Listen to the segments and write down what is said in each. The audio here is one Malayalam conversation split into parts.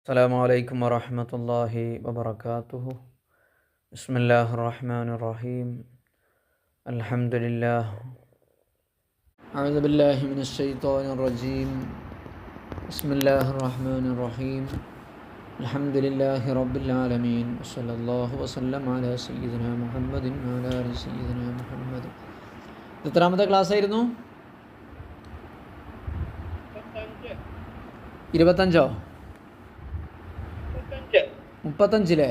السلام عليكم ورحمة الله وبركاته بسم الله الرحمن الرحيم الحمد لله أعوذ بالله من الشيطان الرجيم بسم الله الرحمن الرحيم الحمد لله رب العالمين وصلى الله وسلم على سيدنا محمد وعلى آل سيدنا محمد എത്രാമത്തെ ക്ലാസ് ആയിരുന്നു ഇരുപത്തഞ്ചോ മുപ്പത്തഞ്ചില്ലേ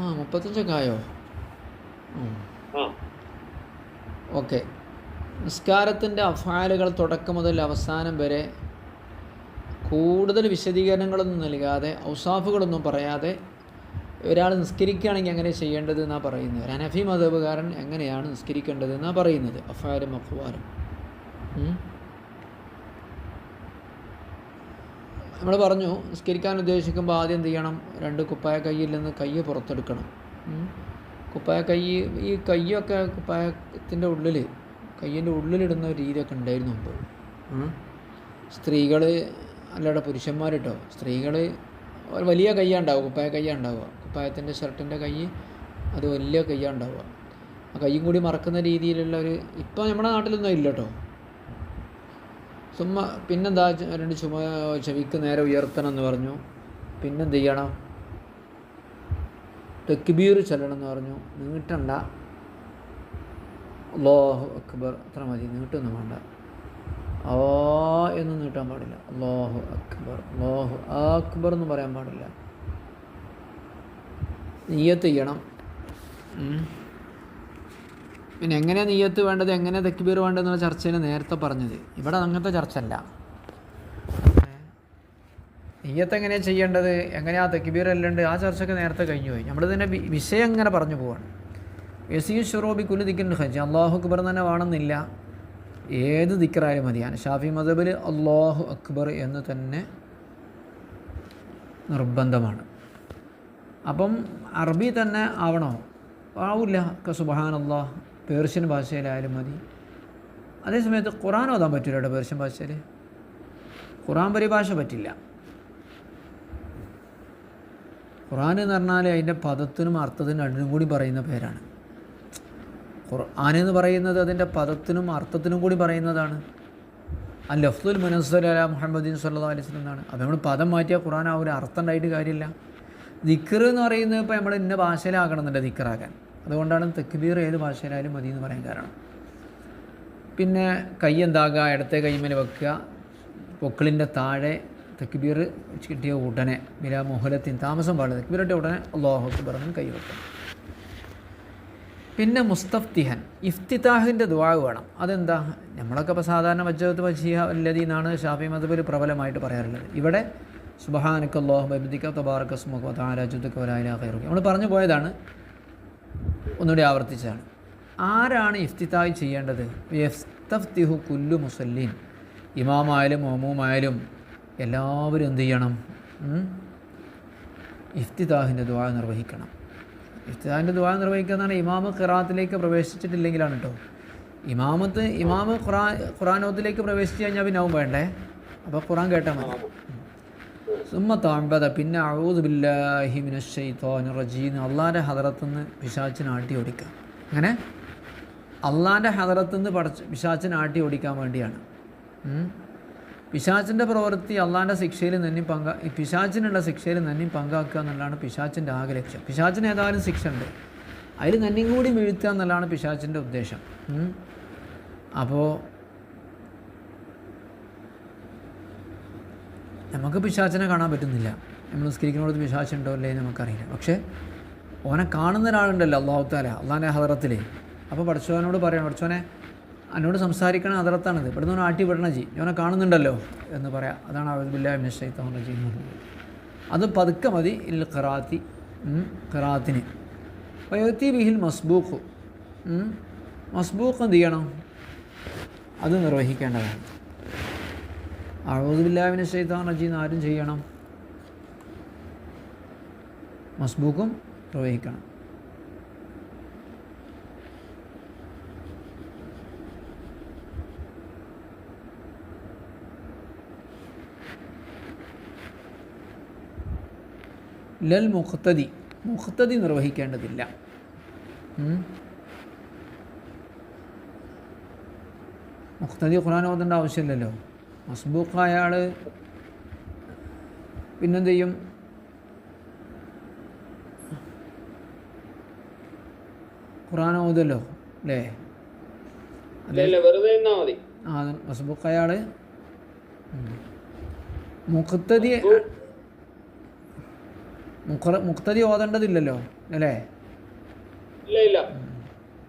ആ മുപ്പത്തഞ്ചൊക്കെ ആയോ? ഓക്കെ. നിസ്കാരത്തിന്റെ അഫാലുകൾ തുടക്കം മുതൽ അവസാനം വരെ കൂടുതൽ വിശദീകരണങ്ങളൊന്നും നൽകാതെ ഔസാഫുകളൊന്നും പറയാതെ ഒരാൾ നിസ്കരിക്കുകയാണെങ്കിൽ എങ്ങനെ ചെയ്യേണ്ടത് എന്നാണ് പറയുന്നത്. ഒരു അനഫി മതബുകാരൻ എങ്ങനെയാണ് നിസ്കരിക്കേണ്ടത് എന്നാണ് പറയുന്നത്. അഫാലും അഫ്വാലും നമ്മൾ പറഞ്ഞു നിസ്കരിക്കാൻ ഉദ്ദേശിക്കുമ്പോൾ ആദ്യം എന്ത് ചെയ്യണം? രണ്ട് കുപ്പായ കയ്യിൽ നിന്ന് കൈ പുറത്തെടുക്കണം. കുപ്പായ കൈ ഈ കയ്യൊക്കെ കുപ്പായത്തിന്റെ ഉള്ളിൽ കയ്യിന്റെ ഉള്ളിലിടുന്ന ഒരു രീതിയൊക്കെ ഉണ്ടായിരുന്നു മുമ്പ്. സ്ത്രീകൾ അല്ലാതെ പുരുഷന്മാർ കേട്ടോ സ്ത്രീകൾ ഒരു വലിയ കയ്യാണ് ഉണ്ടാവുക കുപ്പായ കയ്യാണ് ഉണ്ടാവുക. കുപ്പായത്തിന്റെ ഷർട്ടിന്റെ കൈ അത് വലിയ കയ്യാണ് ഉണ്ടാവുക. ആ കയ്യും കൂടി മറക്കുന്ന രീതിയിലുള്ള ഒരു ഇപ്പോൾ നമ്മുടെ നാട്ടിലൊന്നും ഇല്ല കേട്ടോ ചുമ്മാ പിന്നെന്താ രണ്ട് ചുമ ചെവിക്ക് നേരെ ഉയർത്തണം എന്ന് പറഞ്ഞു. പിന്നെന്ത് ചെയ്യണം? തെക്കുബീർ ചെല്ലണം എന്ന് പറഞ്ഞു. നീട്ടണ്ട. അള്ളാഹു അക്ബർ. അത്ര മതി. നീട്ടൊന്നും വേണ്ട. ആ എന്നും നീട്ടാൻ പാടില്ല. അള്ളാഹു അക്ബർ. അള്ളാഹു അക്ബർ എന്ന് പറയാൻ പാടില്ല. നീയത്ത് ചെയ്യണം. പിന്നെ എങ്ങനെ നീയത്ത് വേണ്ടത് എങ്ങനെ തെക്കുബീർ വേണ്ടതെന്നുള്ള ചർച്ചയാണ് നേരത്തെ പറഞ്ഞത്. ഇവിടെ അങ്ങനത്തെ ചർച്ച അല്ല നീയത്ത് എങ്ങനെയാണ് ചെയ്യേണ്ടത് എങ്ങനെയാ തെക്കുബീർ അല്ലുണ്ട് ആ ചർച്ചയൊക്കെ നേരത്തെ കഴിഞ്ഞു പോയി നമ്മളിതിന്റെ തന്നെ വിഷയം എങ്ങനെ പറഞ്ഞു പോവാണ്. യസീ ഷുറോബി കുലു ദിക്കിൻ ഹജ്ജ് അള്ളാഹു അക്ബർ തന്നെ വേണമെന്നില്ല. ഏത് ദിക്കറായാലും മതിയാണ് ഷാഫി മദബിൽ അള്ളാഹു അക്ബർ എന്ന് തന്നെ നിർബന്ധമാണ്. അപ്പം അറബി തന്നെ ആവണോ? ആവില്ല. സുബഹാൻ അള്ളാഹ് പേർഷ്യൻ ഭാഷയിലായാലും മതി. അതേസമയത്ത് ഖുറാൻ ഓതാൻ പറ്റില്ല കേട്ടോ പേർഷ്യൻ ഭാഷയിൽ ഖുറാൻ പരിഭാഷ പറ്റില്ല. ഖുറാൻ എന്ന് പറഞ്ഞാൽ അതിന്റെ പദത്തിനും അർത്ഥത്തിനും രണ്ടിനും കൂടി പറയുന്ന പേരാണ്. ഖുർആൻ എന്ന് പറയുന്നത് അതിന്റെ പദത്തിനും അർത്ഥത്തിനും കൂടി പറയുന്നതാണ്. അൽ ലഫ്ദുൽ മുനസ്സൽ അല മുഹമ്മദീൻ സല്ലാ അലൈഹി സ്വലം എന്നാണ്. അപ്പോൾ നമ്മൾ പദം മാറ്റിയാൽ ഖുറാൻ ആ ഒരു അർത്ഥം ഉണ്ടായിട്ട് കാര്യമില്ല. ദിക്കർ എന്ന് പറയുന്നത് ഇപ്പോൾ നമ്മൾ ഇന്ന ഭാഷയിലാകണം എന്നുണ്ട് ദിക്കറാക്കാൻ അതുകൊണ്ടാണ് തെക്കുബീർ ഏത് ഭാഷയിലായാലും മതി എന്ന് പറയാൻ കാരണം. പിന്നെ കൈ എന്താകുക ഇടത്തെ കൈമേൽ വെക്കുക. പൊക്കിളിന്റെ താഴെ തെക്കുബീർ കിട്ടിയ ഉടനെ മില മുഹലത്തിൻ താമസം പാടില്ല. തെക്കുബീറിന്റെ ഉടനെ അള്ളാഹു എന്ന് കൈ വെക്കുക പിന്നെ മുസ്തഫ്തിഹൻ ഇഫ്തിതാഹിന്റെ ദുവാഗ് വേണം. അതെന്താ? നമ്മളൊക്കെ ഇപ്പോൾ സാധാരണ വജ്ജത്ത് വജീഹ അല്ലതി എന്നാണ് ഷാഫി മതബിൽ പ്രബലമായിട്ട് പറയാറുള്ളത്. ഇവിടെ സുബഹാനക്ക് അള്ളാഹു ബബിദിക്ക തബാറക്ക സ്മുഖ താരാജുദ്ദക്ക് വലായ കയറുക നമ്മൾ പറഞ്ഞു പോയതാണ് ഒന്നുകൂടി ആവർത്തിച്ചാണ്. ആരാണ് ഇഫ്തിതാഹ് ചെയ്യേണ്ടത്? യഫ്തഫ്തിഹു കുല്ലു മുസല്ലീൻ. ഇമാമായാലും ഒമുമായാലും എല്ലാവരും എന്ത് ചെയ്യണം? ഇഫ്തിതാഹിന്റെ ദ്വാ നിർവഹിക്കണം. ഇഫ്തിതാഹിന്റെ ദ്വാ നിർവഹിക്കുക എന്നാണ് ഇമാമ് ഖിറാത്തിലേക്ക് പ്രവേശിച്ചിട്ടില്ലെങ്കിലാണ് കേട്ടോ ഇമാമത്ത് ഇമാമ് ഖുറാ ഖുറാനോത്തിലേക്ക് പ്രവേശിച്ച് കഴിഞ്ഞാൽ പിന്നെ ആവും വേണ്ടേ? അപ്പോൾ ഖുറാൻ കേട്ടാൽ മതി. സുമ്മ പിന്നെ അഴൂദ് ബില്ലാഹി മിനശ്ശൈത്വാൻ റജീൻ അള്ളാന്റെ ഹദറത്തുനിന്ന് പിശാച്ചിനെ ആട്ടി ഓടിക്കുക അങ്ങനെ അള്ളാന്റെ ഹദറത്തുനിന്ന് പടച്ച് പിശാച്ചിന് ആട്ടി ഓടിക്കാൻ വേണ്ടിയാണ്. പിശാച്ചിന്റെ പ്രവൃത്തി അള്ളാന്റെ ശിക്ഷയിൽ നിന്നും പങ്കാ പിശാച്ചിനുള്ള ശിക്ഷയിൽ നിന്നും പങ്കാക്കുക എന്നുള്ളതാണ് പിശാച്ചിന്റെ ആകെ ലക്ഷ്യം. പിശാച്ചിന് ഏതായാലും ശിക്ഷ ഉണ്ട്. അതിൽ നന്ദിയും കൂടി വീഴ്ത്തുക എന്നുള്ളതാണ് പിശാച്ചിന്റെ ഉദ്ദേശം. അപ്പോൾ നമുക്ക് പിശാചനെ കാണാൻ പറ്റുന്നില്ല. നമ്മൾ നിസ്കരിക്കുന്നിടത്ത് പിശാച്ചുണ്ടോ അല്ലേ നമുക്കറിയില്ല. പക്ഷേ ഓനെ കാണുന്ന ഒരാളുണ്ടല്ലോ അള്ളാഹു താല അള്ളാഹിന്റെ ഹദറത്തിൽ അപ്പോൾ പഠിച്ചവനോട് പറയണം പഠിച്ചവനെ എന്നോട് സംസാരിക്കണ ഹദറത്താണിത്. ഇവിടുന്ന് ഒന്ന് ആട്ടി വിടണ ജി. ഓനെ കാണുന്നുണ്ടല്ലോ എന്ന് പറയാം. അതാണ് അവബില്ലാ മിനശ്ശൈത്താൻ റജീം എന്ന് പറയുന്നത്. അത് പതുക്കെ മതി. ഇൽ ഖറാത്തി ഖറാത്തിന്. വയോത്തി ബിഹിൽ മസ്ബൂഖ്. മസ്ബൂഖ് എന്ത് ചെയ്യണം? അത് നിർവഹിക്കേണ്ടതാണ്. അഴുതുബില്ലാവിനെ ഷെയ്ത്താൻ റജീന്ന് ആരും ചെയ്യണം. മസ്ബൂക്കും നിർവഹിക്കണം ലൽ മുഖത്തതി മുഖത്തതി നിർവഹിക്കേണ്ടതില്ല. മുഖത്തതി ഖുർആൻ ഓതേണ്ട ആവശ്യമില്ലല്ലോ. മസ്ബൂഖായ ആൾ പിന്നെന്ത് ചെയ്യും ഖുറാൻ ഓതല്ലോ അല്ലേ ആ ആൾ മുഖത്തതി മുഖ മുഖത്തതി ഓതേണ്ടതില്ലല്ലോ അല്ലേ?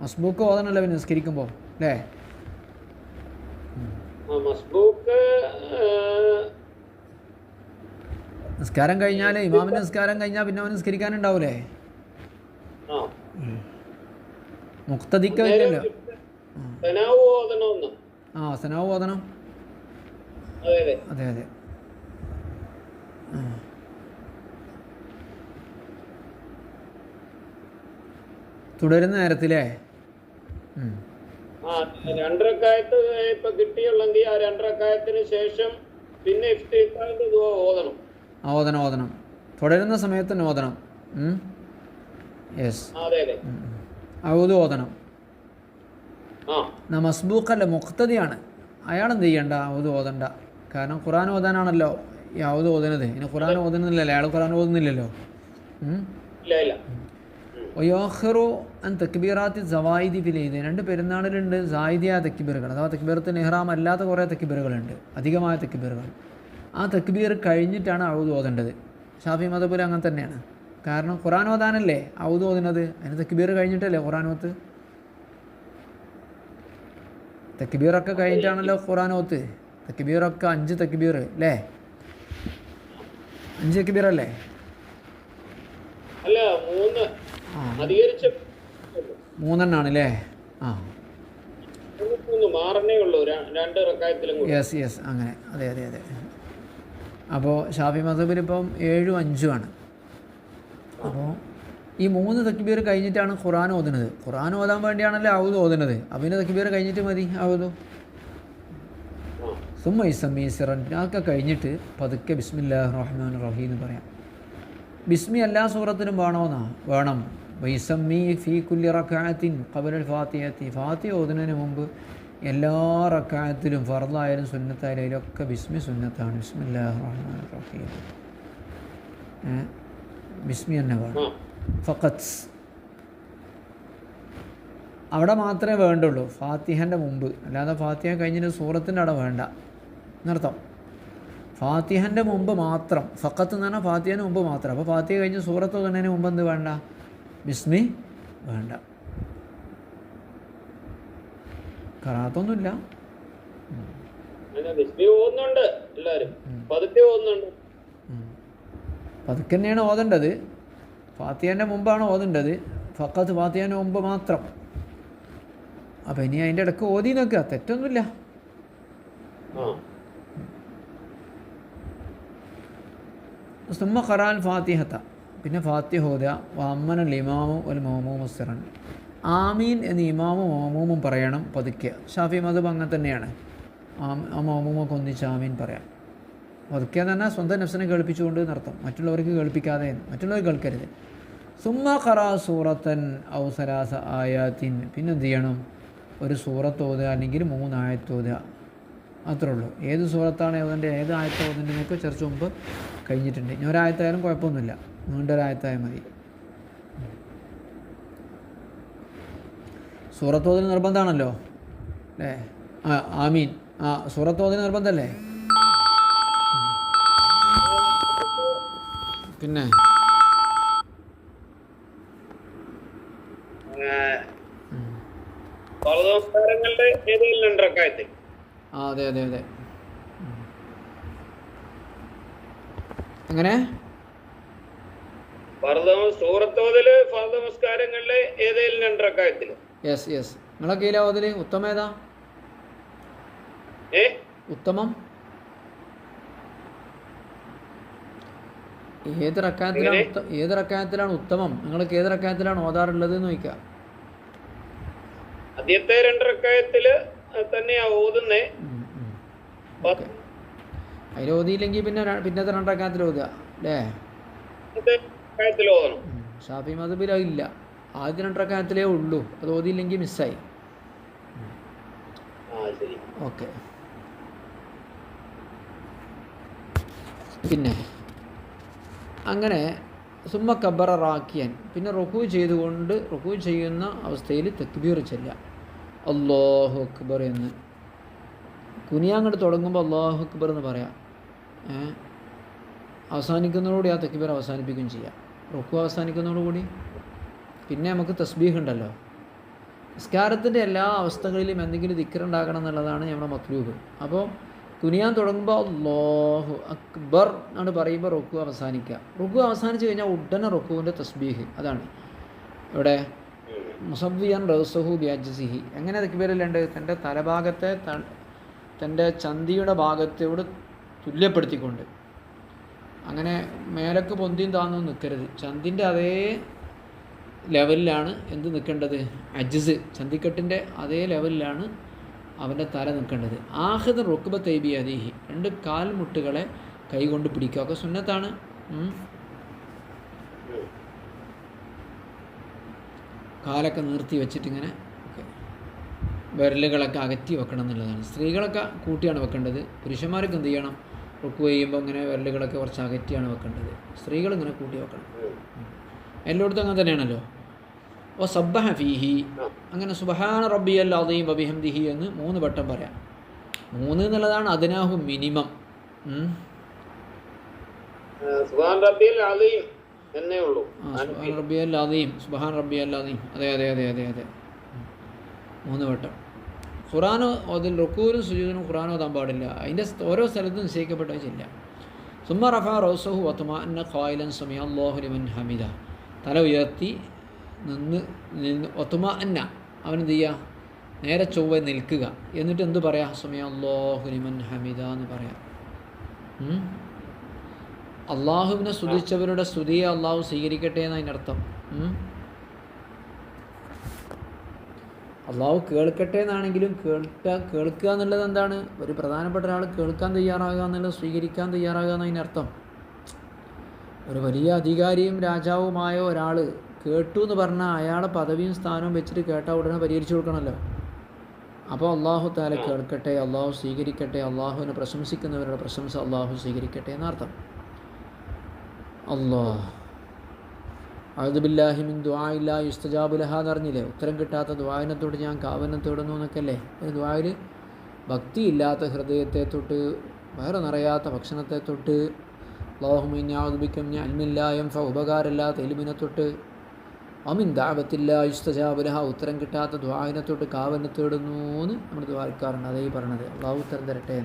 മസ്ബൂക്ക് ഓതണല്ലോ പിന്നെ നിസ്കരിക്കുമ്പോൾ അല്ലേ? മസ്ബൂക്ക് നിസ്കാരം കഴിഞ്ഞാൽ ഇമാമിന്റെ നിസ്കാരം കഴിഞ്ഞാൽ പിന്നെ അവൻ നിസ്കരിക്കാനുണ്ടാവൂലേ? തനാവ് ഓതണമെന്ന്. ആ സനാവ് ഓതണം. അതെ അതെ. തുടരുന്ന നേരത്തിലേ. ആ രണ്ടരക്കായത്ത് ഇപ്പൊ കിട്ടിയുള്ളെങ്കിൽ ആ രണ്ടരക്കായത്തിന് ശേഷം പിന്നെ ദുആ ഓതണം. ഓതണം ഓതണം. തുടരുന്ന സമയത്ത് ഓതണം. യെസ് ഓതണം. മസ്ബൂഖല്ല മുക്തതിയാണ് അയാൾ എന്ത് ചെയ്യണ്ട? ഔത് ഓതണ്ട. കാരണം ഖുറാൻ ഓതാനാണല്ലോ. ഈ ഔത് ഓതുന്നത്. ഇനി ഖുറാൻ ഓതുന്നില്ലല്ലോ അയാൾ ഖുറാൻ ഓതുന്നില്ലല്ലോ. ഇല്ല ഇല്ല. ഒയോഹറു അൻ തക്ബീറാത്തി സവായിദി ഫിലെയ്ത് രണ്ട് പെരുന്നാളിലുണ്ട് സായിദിയായ തക്ബീറുകൾ. അഥവാ തക്ബീറത്തിന് ഇഹ്റാം അല്ലാത്ത കുറേ തക്ബീറുകളുണ്ട്. അധികമായ തക്ബീറുകൾ. ആ തക്ബീർ കഴിഞ്ഞിട്ടാണ് ഔദ് ഓതേണ്ടത്. ഷാഫി മതപുര അങ്ങനെ തന്നെയാണ്. കാരണം ഖുറാൻ ഓതാനല്ലേ ഔദ് ഓതുന്നത്? അതിന് തക്ബീർ കഴിഞ്ഞിട്ടല്ലേ ഖുറാൻ ഓത്ത്? തെക്കിബീറൊക്കെ കഴിഞ്ഞിട്ടാണല്ലോ ഖുറാൻ ഓത്ത്. തെക്കിബീറൊക്കെ അഞ്ച് തെക്കിബീർ അല്ലേ അഞ്ച് തക്ബീർ അല്ലേ അല്ല മൂന്ന്. മൂന്നെണ്ണാണ് അല്ലേ ആ. Yes yes. അങ്ങനെ. അതെ അതെ അതെ. അപ്പോൾ ഷാഫി മസബിൽ ഇപ്പം ഏഴും അഞ്ചുമാണ് അപ്പോൾ ഈ മൂന്ന് തക്ബീർ കഴിഞ്ഞിട്ടാണ് ഖുറാൻ ഓതുന്നത്. ഖുറാൻ ഓതാൻ വേണ്ടിയാണല്ലോ ഔദ് ഓതുന്നത്. അപ്പം പിന്നെ തക്ബീർ കഴിഞ്ഞിട്ട് മതി ഔദു. സുമ്മ ഇസമ്മി കഴിഞ്ഞിട്ട് പതുക്കെ ബിസ്മില്ലാഹ് റഹ്മാൻ റഹീം എന്ന് പറയാം. ബിസ്മി എല്ലാ സൂറത്തിനും വേണമെന്നാ വേണം. വൈസമ്മി ഫീ കുല്ലി റക്കാത്തിൻ കബലൽ ഫാത്തിയത്തി ഫാത്തി ഓതുന്നതിന് മുമ്പ് എല്ലാ റക്കായത്തിലും ഫർദായാലും സുന്നത്തായാലും ഒക്കെ ബിസ്മി സുന്നത്താണ്. ബിസ്മില്ലാഹ് റഹ്മാൻ റഹീം. ഏ? ബിസ്മി തന്നെ വേണം. ഫക്കത്ത് അവിടെ മാത്രമേ വേണ്ടുള്ളൂ. ഫാത്തിഹന്റെ മുമ്പ്. അല്ലാതെ ഫാത്തിഹ കഴിഞ്ഞിട്ട് സൂറത്തിന്റെ അവിടെ വേണ്ട. എന്നർത്ഥം? ഫാത്തിഹന്റെ മുമ്പ് മാത്രം. ഫക്കത്ത് എന്ന് പറഞ്ഞാൽ ഫാത്തിഹന് മുമ്പ് മാത്രം. അപ്പോൾ ഫാത്തിഹ കഴിഞ്ഞ് സൂറത്ത് തന്നതിന് മുമ്പ് എന്ത് വേണ്ട? ബിസ്മി വേണ്ട. കറാത്തൊന്നുമില്ല പതുക്കെ തന്നെയാണ് ഓതേണ്ടത്. ഫാത്തിയാന്റെ മുമ്പാണ് ഓതേണ്ടത്. ഫക്കത്ത് ഫാത്തിയാന്റെ മുമ്പ് മാത്രം. അപ്പം ഇനി അതിന്റെ ഇടയ്ക്ക് ഓതി നോക്കുക തെറ്റൊന്നുമില്ല. സുമ്മ ഖറാൻ ഫാത്തിഹത്ത. പിന്നെ ഫാത്തിഹ ഹോദ വമ്മന ഇമാമും ഒരു മോമോ മുസ്റൻ ആമീൻ എന്ന് ഇമാമും മോമൂമും പറയണം പതുക്കെ. ഷാഫി മധുബ് അങ്ങനെ തന്നെയാണ്. ആ മോമൂമൊക്കെ ഒന്നിച്ച് ആമീൻ പറയാം. പതുക്കെ എന്ന് പറഞ്ഞാൽ സ്വന്തം നഫ്സിനെ കേൾപ്പിച്ചുകൊണ്ട് നടത്തും. മറ്റുള്ളവർക്ക് കേൾപ്പിക്കാതെ മറ്റുള്ളവർ കേൾക്കരുത്. സുമ്മ ഖറാ സൂറത്തൻ ഔസരാസ ആയാത്തിൻ. പിന്നെ എന്ത് ചെയ്യണം? ഒരു സൂറത്ത് ഓതുക അല്ലെങ്കിൽ മൂന്ന് ആയത്ത് ഓതുക. അത്രേ ഉള്ളൂ. ഏത് സൂറത്താണ് ഏതിന്റെ ഏത് ആയത്ത് ഓതുന്നത് എന്നൊക്കെ ചർച്ച മുമ്പ് കഴിഞ്ഞിട്ടുണ്ട്. ഇനി ഒരായത്തായാലും കുഴപ്പമൊന്നുമില്ല. നീണ്ട ഒരായത്തായാൽ മതി. സൂറത്തോതിൽ നിർബന്ധമാണല്ലോ. അല്ലേ? ആ ആമീൻ. ആ സൂറത്തോതിൽ നിർബന്ധമല്ലേ? പിന്നെ? അതെ അതെ അതെ. അങ്ങനെ എങ്ങനെ? ഫർദ സൂറത്തോതിൽ ഫർദ നമസ്കാരങ്ങളിലെ ഏതെങ്കിലും രണ്ട് റക്കായത്തിൽ യെസ്. യെസ് നിങ്ങളൊക്കെ ഇതിലാ ഉത്തമം ഏതാ? ഏ? ഉത്തമം? ഏത് റക്കായത്തിലാണ് ഏത് റക്കായത്തിലാണ് ഉത്തമം? നിങ്ങൾക്ക് ഏത് റക്കായത്തിലാണ് ഓതാറുള്ളത് എന്ന് ചോദിക്കാം. ആദ്യത്തെ രണ്ട് റക്കായത്തിൽ തന്നെയാ ഓതുന്നേ. അതിൽ ഓതിയില്ലെങ്കിൽ പിന്നെ പിന്നത്തെ രണ്ട് റക്കായത്തിൽ ഓതുക അല്ലേ. ഷാഫി മതബിൽ ഇല്ല. ആദ്യ രണ്ടരക്കാലത്തിലേ ഉള്ളൂ. അത് ഓതിയില്ലെങ്കിൽ മിസ്സായി. ഓക്കെ. പിന്നെ അങ്ങനെ സുമ്മ കബറ റാക്കിയൻ പിന്നെ റുക്കു ചെയ്തുകൊണ്ട് റുക്കു ചെയ്യുന്ന അവസ്ഥയിൽ തക്ബീർ ചെല്ലുക. അള്ളാഹു അക്ബർ എന്ന്. കുനിയാങ്ങോട്ട് തുടങ്ങുമ്പോൾ അള്ളാഹു അക്ബർ എന്ന് പറയാം. അവസാനിക്കുന്നതോടെ ആ തക്ബീർ അവസാനിപ്പിക്കുകയും ചെയ്യാം. റുക്കു അവസാനിക്കുന്നതോടുകൂടി പിന്നെ നമുക്ക് തസ്ബീഹ് ഉണ്ടല്ലോ. നിസ്കാരത്തിന്റെ എല്ലാ അവസ്ഥകളിലും എന്തെങ്കിലും ദിക്കറുണ്ടാക്കണം എന്നുള്ളതാണ് നമ്മുടെ മത്ലൂബ് അപ്പോൾ കുനിയാൻ തുടങ്ങുമ്പോൾ അള്ളാഹു അക്ബർ എന്നാണ് പറയുമ്പോൾ റുക്കു അവസാനിക്കുക. റുക്കു അവസാനിച്ച് കഴിഞ്ഞാൽ ഉടനെ റുക്കുവിന്റെ തസ്ബീഹ്. അതാണ്. ഇവിടെ മുസവ്വിയൻ റൗസഹു ബിയാജിസിഹി എങ്ങനെ തക്ബീറിലുണ്ട് തന്റെ തലഭാഗത്തെ തന്റെ ചന്തിയുടെ ഭാഗത്തോട് തുല്യപ്പെടുത്തിക്കൊണ്ട്. അങ്ങനെ മേലക്ക് പൊന്തിയും താന്നും നിൽക്കരുത് ചന്തിന്റെ അതേ ലെവലിലാണ് എന്ത് നിൽക്കേണ്ടത് അജിസ്. ചന്തിക്കെട്ടിന്റെ അതേ ലെവലിലാണ് അവന്റെ തല നിൽക്കേണ്ടത് ആഹിദ് റുക്ബ തൈബി അദീഹി രണ്ട് കാൽമുട്ടുകളെ കൈകൊണ്ട് പിടിക്കുക. ഒക്കെ സുന്നത്താണ്. കാലൊക്കെ നിർത്തി വെച്ചിട്ട് ഇങ്ങനെ വിരലുകളൊക്കെ അകറ്റി വെക്കണം എന്നുള്ളതാണ്. സ്ത്രീകളൊക്കെ കൂട്ടിയാണ് വെക്കേണ്ടത്. പുരുഷന്മാർക്ക് എന്ത് ചെയ്യണം? റുക്ക് ചെയ്യുമ്പോൾ ഇങ്ങനെ വിരലുകളൊക്കെ കുറച്ച് അകറ്റിയാണ് വെക്കേണ്ടത്. സ്ത്രീകൾ ഇങ്ങനെ കൂട്ടി വെക്കണം. എല്ലായിടത്തും അങ്ങനെ തന്നെയാണല്ലോ. ഓ സബ്ബഹ ഫീഹി. അങ്ങനെ സുബഹാന റബ്ബി അല്ലാതെയും ബബിഹംദിഹി എന്ന് മൂന്ന് വട്ടം പറയാം. മൂന്ന് എന്നുള്ളതാണ് അതിനാഹു മിനിമം. എന്നേ ഉള്ളൂ. റബ്ബി അദീം സുബഹാൻ റബ്ബി അല്ലാതെയും അതെ അതെ അതെ അതെ അതെ. മൂന്ന് വട്ടം. ഖുറാനോ അതിൽ റുക്കൂരും സുജീദിനും ഖുറാനോ ഓതാൻ പാടില്ല. അതിന്റെ ഓരോ സ്ഥലത്തും നിശ്ചയിക്കപ്പെട്ട ചില്ല. സുമ റഫ റോസഹു വത്തുമാന്ന ഖായിലൻ സുമിയ അള്ളാഹുലിമൻ ഹമിദ. തല ഉയർത്തി നിന്ന് നിന്ന് ഒത്തുമ അന്ന അവനെന്ത് ചെയ്യുക നേരെ ചൊവ്വ നിൽക്കുക. എന്നിട്ട് എന്ത് പറയാ? സുമിയ അള്ളാഹുലിമൻ ഹമിദ എന്ന് പറയാം? അള്ളാഹുവിനെ സ്തുതിച്ചവരുടെ സ്തുതിയെ അള്ളാഹു സ്വീകരിക്കട്ടെ എന്നതിനർത്ഥം അള്ളാഹു കേൾക്കട്ടെ എന്നാണെങ്കിലും കേൾക്കുക കേൾക്കുക എന്നുള്ളത് എന്താണ്? ഒരു പ്രധാനപ്പെട്ട ഒരാൾ കേൾക്കാൻ തയ്യാറാകുക എന്നുള്ളത് സ്വീകരിക്കാൻ തയ്യാറാകുക എന്നതിനർത്ഥം ഒരു വലിയ അധികാരിയും രാജാവുമായ ഒരാൾ കേട്ടു എന്ന് പറഞ്ഞാൽ അയാളെ പദവിയും സ്ഥാനവും വെച്ചിട്ട് കേട്ടാൽ ഉടനെ പരിഹരിച്ചു കൊടുക്കണമല്ലോ. അപ്പോൾ അള്ളാഹു താല കേൾക്കട്ടെ അള്ളാഹു സ്വീകരിക്കട്ടെ അള്ളാഹുവിനെ പ്രശംസിക്കുന്നവരുടെ പ്രശംസ അള്ളാഹു സ്വീകരിക്കട്ടെ എന്നർത്ഥം അള്ളാഹ്. ആദുബില്ലാഹിമിൻ ദ്വായില്ല യുസ്തജാബുലഹ എന്നറിഞ്ഞില്ലേ ഉത്തരം കിട്ടാത്ത ദ്വായനത്തോട് ഞാൻ കാവനം തേടുന്നു എന്നൊക്കെയല്ലേ? ഒരു ദ്വായിൽ ഭക്തിയില്ലാത്ത ഹൃദയത്തെ തൊട്ട് വേറെ നിറയാത്ത ഭക്ഷണത്തെ തൊട്ട് അള്ളാഹുമിന്യാദുബിക്കും അൽമില്ലായം ഫ ഉപകാരമില്ലാത്ത എലിമിനെ തൊട്ട് അമിൻ ദാപത്തില്ല യുസ്തജാബുലഹ ഉത്തരം കിട്ടാത്ത ദ്വായനെ കാവനം തേടുന്നു എന്ന് നമ്മൾ ദ്വാരക്കാറുണ്ട് അതേ പറഞ്ഞത് അള്ളാഹു ഉത്തരം തരട്ടെ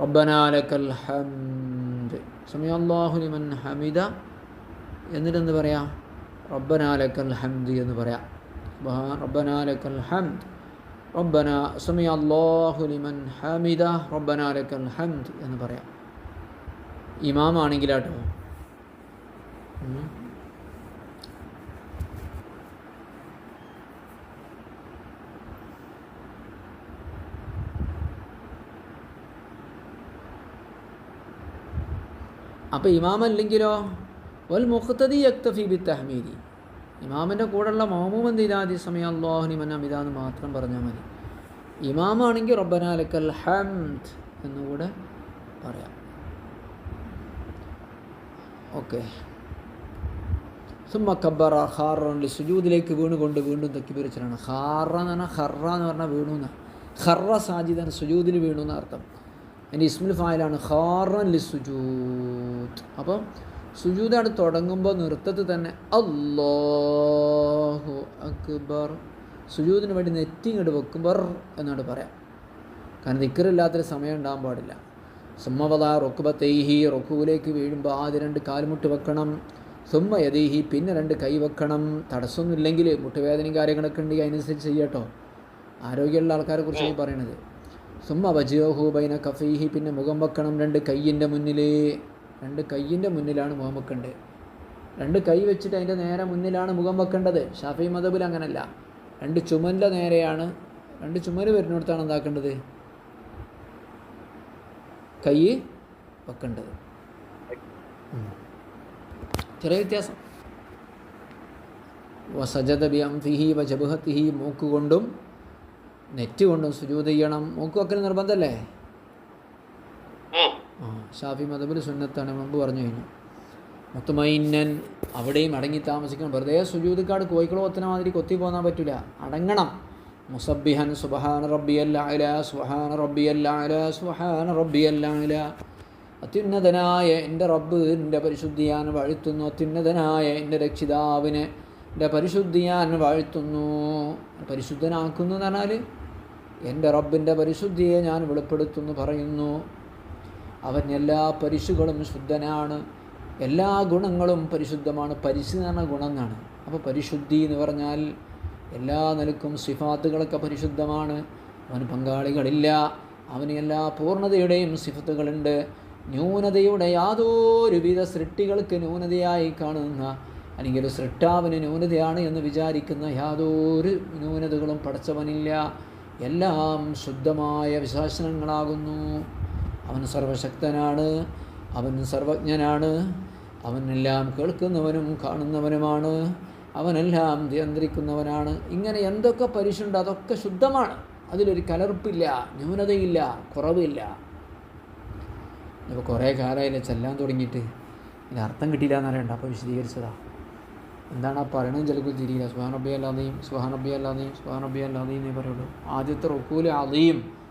റബ്ബനാലക്കൽ ഹംദ്. സമയല്ലാഹുലിമൻ ഹമിദ. എന്നിട്ടെന്ത് പറയാം? റബ്ബനാലക്കൽ ഹംദ് എന്ന് പറയാം. റബ്ബനാലക്കൽ ഹംദ്. റബ്ബന സമി അള്ളാഹുലിമൻ ഹമിദ. റബ്ബനാലക്കൽ ഹംദ് എന്ന് പറയാം. ഇമാമാണെങ്കിലാട്ടോ. അപ്പോൾ ഇമാമല്ലെങ്കിലോ? വൽ മുഖത്തതി യക്തഫി ബി തഹ്മീദി ഇമാമിന്റെ കൂടെയുള്ള മോമും എന്ത് ചെയ്താൽ സമയം അള്ളാഹുനി എന്ന് മാത്രം പറഞ്ഞാൽ മതി. ഇമാമാണെങ്കിൽ റബ്ബനാലക്കൽ ഹംദ് എന്നുകൂടെ പറയാം. ഓക്കെ. സുമ്മ കബ്ബറ ഹാറോണ്ട് സുജൂദിലേക്ക് വീണുകൊണ്ട് വീണ്ടും തെക്കിപ്പിരിച്ചിട്ടാണ് ഹാറ എന്ന് പറഞ്ഞാൽ ഹറ എന്ന് പറഞ്ഞാൽ വീണു എന്ന് ഹറ സാജിദൻ സുജൂദിന് വീണു എന്നർത്ഥം അതിന്റെ ഇസ്മുൽ ഫായിലാണ് ഹാറൻ ലി സുജൂദ്. അപ്പം സുജൂദാണ് തുടങ്ങുമ്പോൾ നൃത്തത്തിൽ തന്നെ അല്ലാഹു അക്ബർ. സുജൂദിന് വേണ്ടി നെറ്റി ഇങ്ങോട്ട് വെക്കുമ്പോൾ എന്നോട് പറയാം. കാരണം നിക്കറില്ലാത്തൊരു സമയം ഉണ്ടാകാൻ പാടില്ല. സുമ്മവത റൊക്കുബ തെയ്ഹി റൊക്കുവിലേക്ക് വീഴുമ്പോൾ ആദ്യം രണ്ട് കാൽമുട്ട് വെക്കണം. സുമ്മ യതീഹി പിന്നെ രണ്ട് കൈ വെക്കണം. തടസ്സമൊന്നുമില്ലെങ്കിൽ മുട്ടുവേദനയും കാര്യങ്ങളൊക്കെ ഉണ്ടെങ്കിൽ അതിനനുസരിച്ച് ചെയ്യട്ടോ ആരോഗ്യമുള്ള ആൾക്കാരെ കുറിച്ച് പറയണത്. സുമ്മ വജിയോഹു ബൈന കഫീഹി പിന്നെ മുഖം വെക്കണം രണ്ട് കയ്യിന്റെ മുന്നിൽ രണ്ട് കയ്യിന്റെ മുന്നിലാണ് മുഖം വെക്കേണ്ടത്. രണ്ട് കൈ വെച്ചിട്ട് അതിന്റെ നേരെ മുന്നിലാണ് മുഖം വെക്കേണ്ടത്. ഷാഫി മതബിൽ അങ്ങനല്ല. രണ്ട് ചുമലിന്റെ നേരെയാണ് രണ്ട് ചുമൽ വരുന്നിടത്താണ് എന്താക്കേണ്ടത്? കൈ വെക്കേണ്ടത്. ചെറിയ വ്യത്യാസം. വസജത ബി അംഫിഹി വജബുഹത്തിഹി ജബുഹത്തിഹി മൂക്ക് കൊണ്ടും നെറ്റ് കൊണ്ടും സുജൂത് ചെയ്യണം. മൂക്ക് വെക്കൽ നിർബന്ധമല്ലേ? ആ ഷാഫി മതബിൽ സുന്നത്താണ് മുമ്പ് പറഞ്ഞു കഴിഞ്ഞു. മുത്തുമൈന്നൻ അവിടെയും അടങ്ങി താമസിക്കണം. വെറുതെ സുജൂതിക്കാട് കോയിക്കളോ ഒത്തന മാതിരി കൊത്തി പോകാൻ പറ്റില്ല അടങ്ങണം. മുസബിഹൻ സുബഹാന റബ്ബിയല്ല സുഹാന റബ്ബിയല്ല സുഹാന റബ്ബിയല്ല അത്യുന്നതനായ എന്റെ റബ്ബ് എന്റെ പരിശുദ്ധി ഞാൻ വാഴ്ത്തുന്നു. അത്യുന്നതനായ എന്റെ രക്ഷിതാവിനെ എന്റെ പരിശുദ്ധി ഞാൻ വാഴ്ത്തുന്നു. പരിശുദ്ധനാക്കുന്നു എന്ന് പറഞ്ഞാൽ എന്റെ റബ്ബിന്റെ പരിശുദ്ധിയെ ഞാൻ വെളിപ്പെടുത്തുന്നു പറയുന്നു. അവൻ എല്ലാ പരിശുകളും ശുദ്ധനാണ്. എല്ലാ ഗുണങ്ങളും പരിശുദ്ധമാണ്. പരിശുദ്ധന എന്ന് പറഞ്ഞ ഗുണം എന്നാണ് അപ്പോൾ പരിശുദ്ധി എന്ന് പറഞ്ഞാൽ എല്ലാ നിലക്കും സിഫാത്തുകളൊക്കെ പരിശുദ്ധമാണ്. അവന് പങ്കാളികളില്ല. അവന് എല്ലാ പൂർണതയുടെയും സിഫത്തുകളുണ്ട്. ന്യൂനതയുടെ യാതൊരുവിധ സൃഷ്ടികൾക്ക് ന്യൂനതയായി കാണുന്ന അല്ലെങ്കിൽ സൃഷ്ടാവിന് ന്യൂനതയാണ് എന്ന് വിചാരിക്കുന്ന യാതൊരു ന്യൂനതകളും പടച്ചവനില്ല. എല്ലാം ശുദ്ധമായ വിശാസനങ്ങളാകുന്നു. അവൻ സർവശക്തനാണ് അവൻ സർവജ്ഞനാണ് അവനെല്ലാം കേൾക്കുന്നവനും കാണുന്നവനുമാണ് അവനെല്ലാം നിയന്ത്രിക്കുന്നവനാണ്. ഇങ്ങനെ എന്തൊക്കെ പരിശുണ്ട് അതൊക്കെ ശുദ്ധമാണ്. അതിലൊരു കലർപ്പില്ല ന്യൂനതയില്ല കുറവില്ല. ഇപ്പോൾ കുറേ കാലമായില്ലേ ചെല്ലാൻ തുടങ്ങിയിട്ട്. ഇതിന് അർത്ഥം കിട്ടിയില്ല എന്നറിയണ്ട അപ്പോൾ വിശദീകരിച്ചതാ. എന്താണ് ആ പറയണത് ചിലപ്പോൾ തിരിയില്ല. സുഹാൻ റബ്ബി അല്ലാതെയും സുഹാൻ റബ്ബി അല്ലാതെയും സുഹാൻ റബ്ബി അല്ലാതെയും എന്നേ പറയുള്ളൂ. ആദ്യത്തെ റുക്കൂൽ അതെയും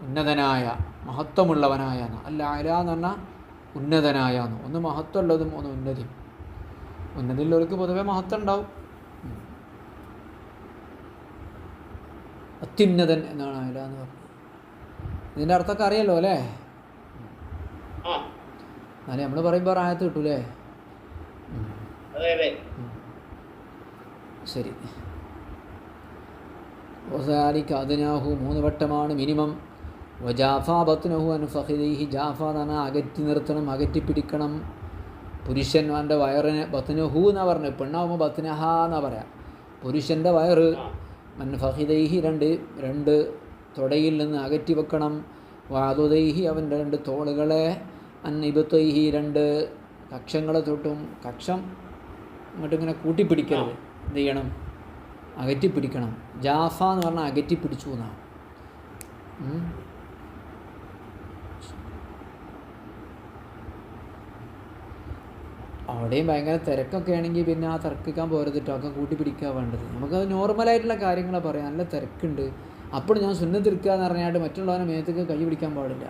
ഉന്നതനായ മഹത്വമുള്ളവനായ. അല്ല അല എന്ന് പറഞ്ഞാൽ ഉന്നതനായ എന്ന്. ഒന്ന് മഹത്വമുള്ളതും ഒന്ന് ഉന്നതി ഉന്നതിയുള്ളവർക്ക് പൊതുവെ മഹത്വം ഉണ്ടാവും. അത്യുന്നതൻ എന്നാണ് അല എന്ന് പറഞ്ഞത്. ഇതിന്റെ അർത്ഥമൊക്കെ അറിയാലോ അല്ലേ? എന്നാലും നമ്മൾ പറയുമ്പോൾ റായത്ത് കിട്ടൂലേ? ശരി. ഒസാലിക്ക് അതിനാഹു മൂന്ന് വട്ടമാണ് മിനിമം വജാഫ അനുഫഹിദൈഹി ജാഫ തന്നെ അകറ്റി നിർത്തണം അകറ്റി പിടിക്കണം. പുരുഷന്മാരുടെ വയറിനെ ബത്നഹു എന്നാ പറഞ്ഞത് പെണ്ണാവുമ്പോൾ ബത്നഹ എന്നാ പറയാം. പുരുഷന്റെ വയറ് മൻ ഫഹിദൈഹി രണ്ട് രണ്ട് തൊടയിൽ നിന്ന് അകറ്റി വെക്കണം. വാതുദൈഹി അവന്റെ രണ്ട് തോളുകളെ അന്നിബത്തൈഹി രണ്ട് കക്ഷങ്ങളെ തൊട്ടും. കക്ഷം അങ്ങോട്ട് ഇങ്ങനെ കൂട്ടിപ്പിടിക്കരുത്. എന്ത് ചെയ്യണം? അകറ്റി പിടിക്കണം. ജാഫ എന്ന് പറഞ്ഞാൽ അകറ്റി പിടിച്ചു എന്നാണ് അവിടെയും ഭയങ്കര തിരക്കൊക്കെ ആണെങ്കിൽ പിന്നെ ആ തിരക്കിക്കാൻ കേട്ടോ ഒക്കെ കൂട്ടി പിടിക്കുക വേണ്ടത്. നമുക്കത് നോർമലായിട്ടുള്ള കാര്യങ്ങളെ പറയാം. നല്ല തിരക്കുണ്ട്. അപ്പോൾ ഞാൻ സുന്നത്തിരിക്കുക എന്ന് പറഞ്ഞായിട്ട് മറ്റുള്ളവനെ മേത്തേക്ക് കൈ പിടിക്കാൻ പാടില്ല.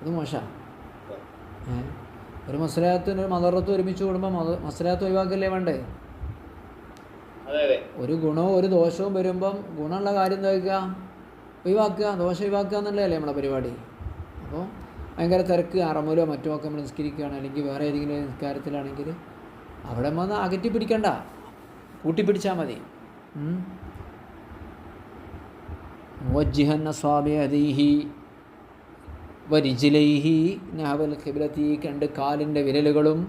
അത് മോശമാണ് ഒരു മസലാത്തിന് ഒരു മദറത്ത് ഒരുമിച്ച് കൂടുമ്പോൾ മത മസലാത്ത് ഒഴിവാക്കല്ലേ വേണ്ടേ? ഒരു ഗുണവും ഒരു ദോഷവും വരുമ്പം ഗുണമുള്ള കാര്യം എന്താ വയ്ക്കുക ഒഴിവാക്കുക. ദോഷം ഒഴിവാക്കുക എന്നുള്ളതല്ലേ നമ്മളെ പരിപാടി. അപ്പോൾ ഭയങ്കര തിരക്ക് അറമലോ മറ്റോ ഒക്കെ നമ്മൾ നിസ്കരിക്കുകയാണ് അല്ലെങ്കിൽ വേറെ ഏതെങ്കിലും നിസ്കാരത്തിലാണെങ്കിൽ അവിടെ വന്ന് അകറ്റി പിടിക്കണ്ട കൂട്ടിപ്പിടിച്ചാൽ മതി. രണ്ട് കാലിന്റെ വിരലുകളും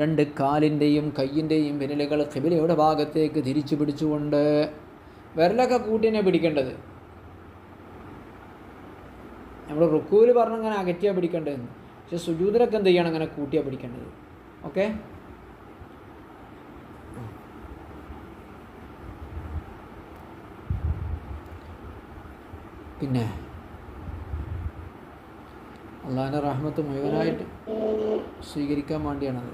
രണ്ട് കാലിന്റെയും കയ്യിന്റെയും വിരലുകൾ ഖിബിലയുടെ ഭാഗത്തേക്ക് തിരിച്ചു പിടിച്ചുകൊണ്ട് വിരലൊക്കെ കൂട്ടിനെ പിടിക്കേണ്ടത്. നമ്മൾ റുക്കൂൽ പറഞ്ഞങ്ങനെ അകറ്റിയാൽ പിടിക്കേണ്ടതെന്ന്. പക്ഷെ സുജൂതരൊക്കെ എന്ത് ചെയ്യണം അങ്ങനെ കൂട്ടിയാൽ പിടിക്കേണ്ടത്? ഓക്കെ? പിന്നെ? അള്ളാഹിന്റെ റഹ്മത്ത് മുഴുവനായിട്ട് സ്വീകരിക്കാൻ വേണ്ടിയാണത്.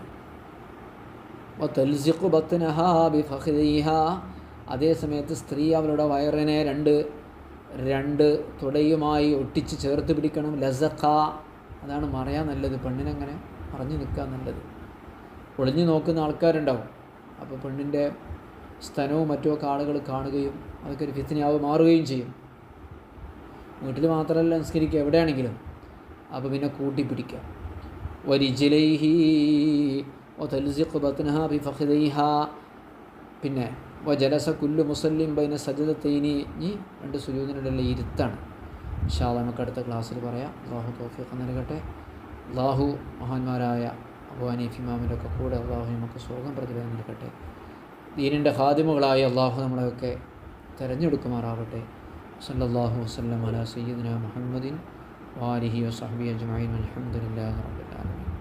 അതേ സമയത്ത് സ്ത്രീ അവളുടെ വയറിനെ രണ്ട് രണ്ട് തുടയുമായി ഒട്ടിച്ച് ചേർത്ത് പിടിക്കണം. ലസഖ. അതാണ് മറയാൻ നല്ലത്. പെണ്ണിനങ്ങനെ മറഞ്ഞു നിൽക്കാൻ നല്ലത്. ഒളിഞ്ഞു നോക്കുന്ന ആൾക്കാരുണ്ടാവും. അപ്പോൾ പെണ്ണിന്റെ സ്ഥനവും മറ്റുമൊക്കെ ആളുകൾ കാണുകയും അതൊക്കെ ഒരു ഫിത്തിനാവ് മാറുകയും ചെയ്യും. വീട്ടിൽ മാത്രമല്ല നിസ്കരിക്കുക എവിടെയാണെങ്കിലും. അപ്പോൾ പിന്നെ കൂട്ടിപ്പിടിക്കുക വരിജിലൈഹി തൽസിഖ് ബത്നഹ ബിഫഖിദൈഹ. പിന്നെ വജലസ കുല്ലു മുസല്ലിം ബൈന സജദത്തൈനി ഇനി രണ്ട് സുജൂദിനിടയിലുള്ള ഇരുത്താണ്. ഇൻഷാല്ല നമുക്ക് അടുത്ത ക്ലാസ്സിൽ പറയാം. അള്ളാഹു തോഫിയൊക്കെ നൽകട്ടെ. അള്ളാഹു മഹാന്മാരായ അബു ഹനീഫ് ഇമാമിന്റെ ഒക്കെ കൂടെ അള്ളാഹു നമുക്ക് സ്വർഗം പ്രതിഫലം നൽകട്ടെ. ദീനിന്റെ ഹാദിമുകളായ അള്ളാഹു നമ്മളെയൊക്കെ തിരഞ്ഞെടുക്കുമാറാവട്ടെ സല്ലാഹു വസല്ലം അല സയ്യിദിന മുഹമ്മദിൻ വാലിഹി വസ്ഹബി അജ്മൈൻ അലഹമുല്ലാ റബ്ബിൽ ആലമീൻ.